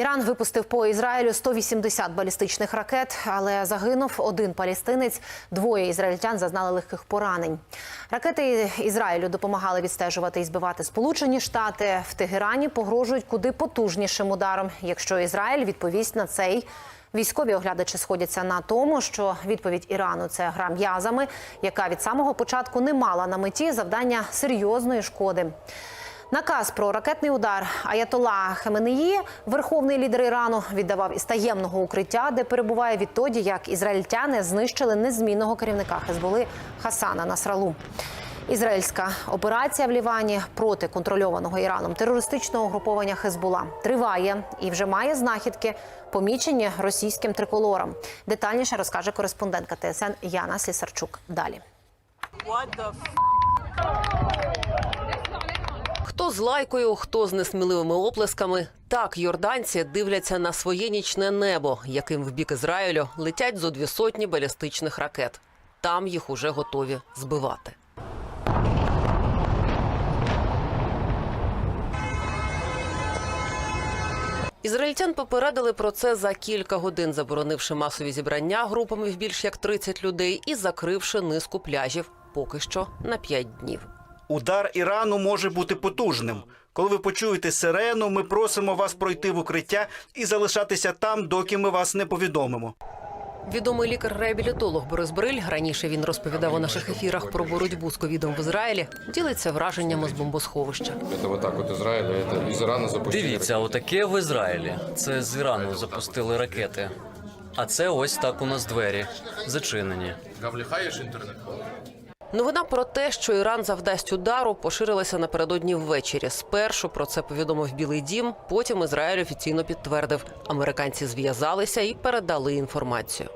Іран випустив по Ізраїлю 180 балістичних ракет, але загинув один палестинець. Двоє ізраїльтян зазнали легких поранень. Ракети Ізраїлю допомагали відстежувати і збивати Сполучені Штати. В Тегерані погрожують куди потужнішим ударом, якщо Ізраїль відповість на цей. Військові оглядачі сходяться на тому, що відповідь Ірану це гра м'язами, яка від самого початку не мала на меті завдання серйозної шкоди. Наказ про ракетний удар Аятола Хаменеї, верховний лідер Ірану, віддавав із таємного укриття, де перебуває відтоді, як ізраїльтяни знищили незмінного керівника Хезболи Хасана Насралу. Ізраїльська операція в Лівані проти контрольованого Іраном терористичного угруповання Хезбула триває і вже має знахідки, помічені російським триколором. Детальніше розкаже кореспондентка ТСН Яна Слісарчук. Далі. Хто з лайкою, хто з несміливими оплесками. Так йорданці дивляться на своє нічне небо, яким в бік Ізраїлю летять зо дві сотні балістичних ракет. Там їх уже готові збивати. Ізраїльтян попередили про це за кілька годин, заборонивши масові зібрання групами в більш як 30 людей і закривши низку пляжів поки що на 5 днів. Удар Ірану може бути потужним. Коли ви почуєте сирену, ми просимо вас пройти в укриття і залишатися там, доки ми вас не повідомимо. Відомий лікар-реабілітолог Борис Бриль, раніше він розповідав у наших ефірах про боротьбу з ковідом в Ізраїлі, ділиться враженнями з бомбосховища. Это вот так вот Израиль, а это запустили. Дивіться, отаке в Ізраїлі. Це з Ірану запустили ракети. А це ось так у нас двері зачинені. Гавлихаєш інтернет? Новина про те, що Іран завдасть удару, поширилася напередодні ввечері. Спершу про це повідомив Білий Дім. Потім Ізраїль офіційно підтвердив. Американці зв'язалися і передали інформацію.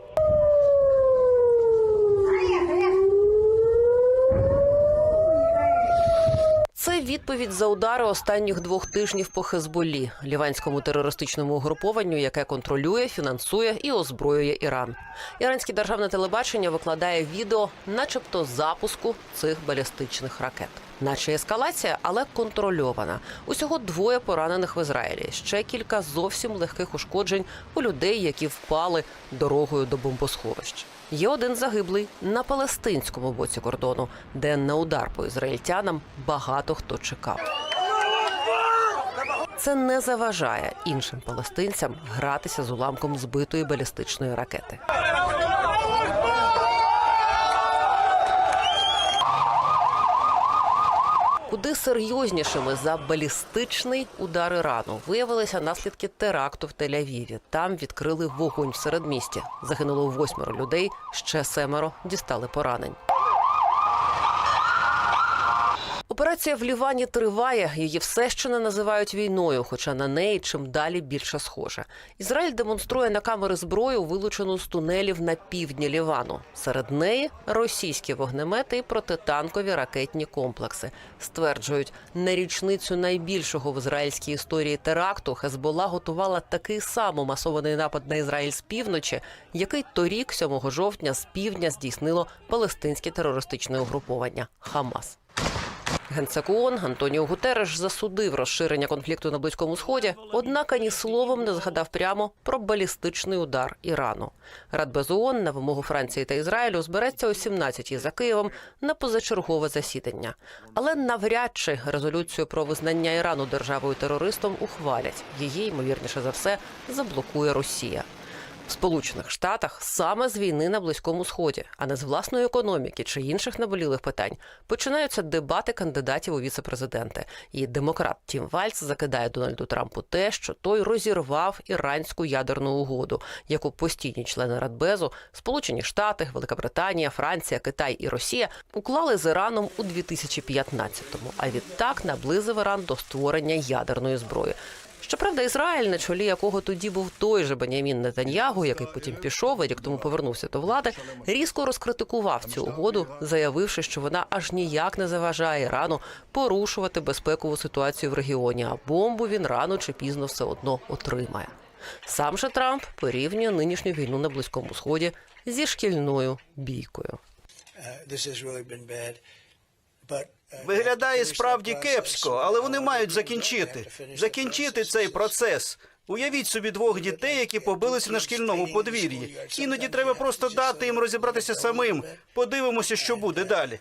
Це відповідь за удари останніх двох тижнів по Хезболі, ліванському терористичному угрупованню, яке контролює, фінансує і озброює Іран. Іранське державне телебачення викладає відео, начебто запуску цих балістичних ракет. Наче ескалація, але контрольована. Усього двоє поранених в Ізраїлі. Ще кілька зовсім легких ушкоджень у людей, які впали дорогою до бомбосховищ. Є один загиблий на палестинському боці кордону, де на удар по ізраїльтянам багато хто чекав. Це не заважає іншим палестинцям гратися з уламком збитої балістичної ракети. Куди серйознішими за балістичний удар Ірану виявилися наслідки теракту в Тель-Авіві. Там відкрили вогонь в середмісті. Загинуло восьмеро людей, ще семеро дістали поранень. Операція в Лівані триває. Її все ще не називають війною, хоча на неї чим далі більше схоже. Ізраїль демонструє на камери зброю, вилучену з тунелів на півдні Лівану. Серед неї російські вогнемети і протитанкові ракетні комплекси. Стверджують, на річницю найбільшого в ізраїльській історії теракту Хезбола готувала такий самий масований напад на Ізраїль з півночі, який торік, 7 жовтня, з півдня здійснило палестинське терористичне угруповання Хамас. Генсек ООН Антоніо Гутереш засудив розширення конфлікту на близькому сході, однак ані словом не згадав прямо про балістичний удар Ірану. Радбез ООН на вимогу Франції та Ізраїлю збереться о 17-й за Києвом на позачергове засідання. Але навряд чи резолюцію про визнання Ірану державою терористом ухвалять. Її ймовірніше за все заблокує Росія. В Сполучених Штатах саме з війни на близькому сході, а не з власної економіки чи інших наболілих питань, починаються дебати кандидатів у віце-президенти. І демократ Тім Вальц закидає Дональду Трампу те, що той розірвав іранську ядерну угоду, яку постійні члени Радбезу, Сполучені Штати, Велика Британія, Франція, Китай і Росія уклали з Іраном у 2015-му, а відтак наблизив Іран до створення ядерної зброї. Щоправда, Ізраїль, на чолі якого тоді був той же Бенямін Нетаньягу, який потім пішов і рік тому повернувся до влади, різко розкритикував цю угоду, заявивши, що вона аж ніяк не заважає Ірану порушувати безпекову ситуацію в регіоні, а бомбу він рано чи пізно все одно отримає. Сам же Трамп порівнює нинішню війну на близькому сході зі шкільною бійкою. Виглядає справді кепсько, але вони мають закінчити. Закінчити цей процес. Уявіть собі двох дітей, які побилися на шкільному подвір'ї. Іноді треба просто дати їм розібратися самим. Подивимося, що буде далі.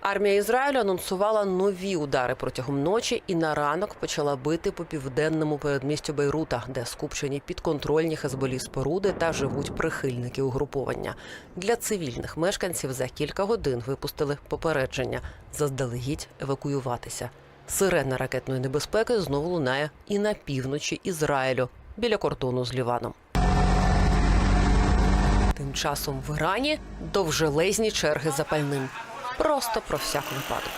Армія Ізраїлю анонсувала нові удари протягом ночі і на ранок почала бити по південному передмістю Бейрута, де скупчені підконтрольні хезболі споруди та живуть прихильники угруповання. Для цивільних мешканців за кілька годин випустили попередження заздалегідь евакуюватися. Сирена ракетної небезпеки знову лунає і на півночі Ізраїлю біля кордону з Ліваном. Часом в Ірані довжелезні черги за пальним. Просто про всяк випадок.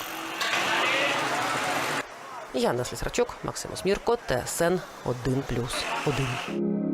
Яна Слісарчук, Максим Осмірко, ТСН 1+,1.